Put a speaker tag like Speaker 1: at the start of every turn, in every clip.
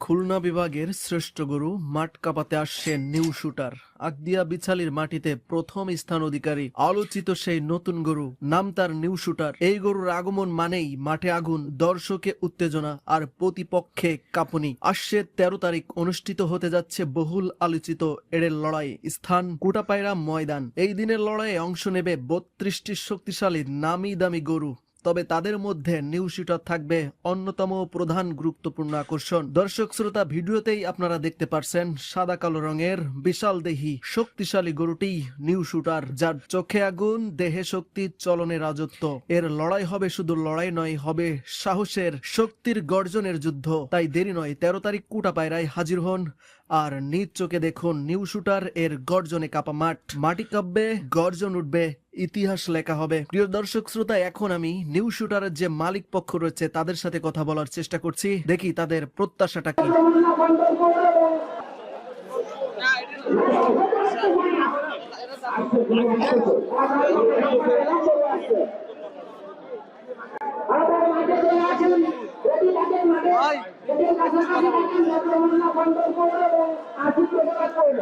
Speaker 1: খুলনা বিভাগের শ্রেষ্ঠ গরু মাঠ কাঁপাতে আসছে নিউ শুটার আকদিয়া বিছালির মাটিতে প্রথম স্থান অধিকারী আলোচিত সেই নতুন গরু। নাম তার নিউ শুটার এই গরুর আগমন মানেই মাঠে আগুন, দর্শকে উত্তেজনা আর প্রতিপক্ষে কাঁপুনি। আসছে তেরো তারিখ অনুষ্ঠিত হতে যাচ্ছে বহুল আলোচিত এড়ের লড়াই। স্থান কুটাপায়রা ময়দান। এই দিনের লড়াইয়ে অংশ নেবে বত্রিশটি শক্তিশালী নামি দামি গরু। তবে তাদের মধ্যে নিউ শুটার থাকবে অন্যতম প্রধান গুরুত্বপূর্ণ আকর্ষণ। দর্শক, শ্রোতা, ভিডিওতেই আপনারা দেখতে পারছেন সাদা কালো রঙের বিশাল দেহি, শক্তিশালী গরুটি নিউ শুটার যার চোখে আগুন, দেহে শক্তি, চলনে রাজত্ব। এর লড়াই হবে শুধু লড়াই নয়, হবে সাহসের, শক্তির গর্জনের যুদ্ধ। তাই দেরি নয়, তেরো তারিখ কুটা পায়রায় হাজির হন আর নিজ চোখে দেখুন নিউ শুটার এর গর্জনে কাপা মাঠ। মাটি কাঁপবে, গর্জন উঠবে ইতিহাস লেখা হবে। প্রিয় দর্শক, শ্রোতা, এখন আমি নিউ শুটারের যে মালিক পক্ষ রয়েছে, তাদের সাথে কথা বলার চেষ্টা করছি। দেখি তাদের প্রত্যাশাটা কি।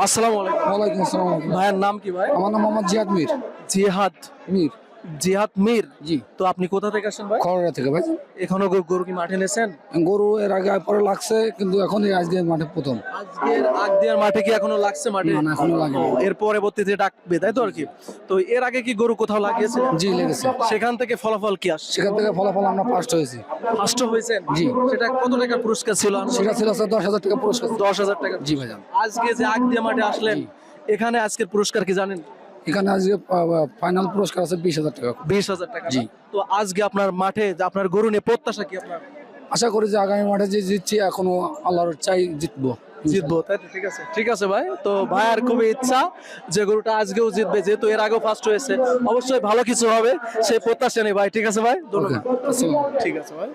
Speaker 1: আসসালামু আলাইকুম।
Speaker 2: ওয়ালাইকুম আসসালাম।
Speaker 1: ভাইয়ের নাম কি ভাই?
Speaker 2: আমার নাম মোহাম্মদ জিয়াদ মির।
Speaker 1: জিহাদ
Speaker 2: মির।
Speaker 1: জিহাদ মির?
Speaker 2: জি।
Speaker 1: তো আপনি কোথা থেকে আসেন ভাই?
Speaker 2: খড়রা থেকে ভাই।
Speaker 1: এখনও গরু- গরু কি মাঠে নেছেন?
Speaker 2: গরু এর আগে পরে লাগছে কিন্তু এখন এই আজকে মাঠে প্রথম।
Speaker 1: আজকের আগদিয়ার মাঠে কি এখনও লাগছে মাঠে?
Speaker 2: না, না, এখনও লাগেনি।
Speaker 1: ও, এর পরবর্তীতে ডাকবে তাই তো আর কি? তো এর আগে কি গরু কোথাও লাগিয়েছে
Speaker 2: জি লেগেছে।
Speaker 1: সেখান থেকে ফলাফল কি আসছে?
Speaker 2: সেখান থেকে ফলাফল আমরা ফার্স্ট হয়েছি।
Speaker 1: ফার্স্ট হয়েছেন?
Speaker 2: জি।
Speaker 1: সেটা কত টাকার পুরস্কার ছিল?
Speaker 2: সেটা ছিল স্যার দশ হাজার টাকা পুরস্কার।
Speaker 1: দশ হাজার টাকা।
Speaker 2: জি ভাইজান।
Speaker 1: আজকে যে আগদিয়া মাঠে আসলেন
Speaker 2: জি।
Speaker 1: এখানে আজকের পুরস্কার কি জানেন?
Speaker 2: এখানে আজকে ফাইনাল পুরস্কার আছে বিশ হাজার টাকা।
Speaker 1: বিশ হাজার টাকা
Speaker 2: জি।
Speaker 1: তো আজকে আপনার মাঠে আপনার গরু নিয়ে প্রত্যাশা কি আপনার?
Speaker 2: আশা করি যে আগামী মাঠে যে জিতছি এখনও আল্লাহর চাই জিতবো।
Speaker 1: জিতবো তাই ঠিক আছে। ঠিক আছে ভাই। তো ভাইয়ার খুবই ইচ্ছা যে গরুটা আজকেও জিতবে যেহেতু এর আগেও ফার্স্ট হয়েছে। অবশ্যই ভালো কিছু হবে সেই প্রত্যাশা নেই ভাই। ঠিক আছে ভাই? ধন্যবাদ। ঠিক আছে ভাই।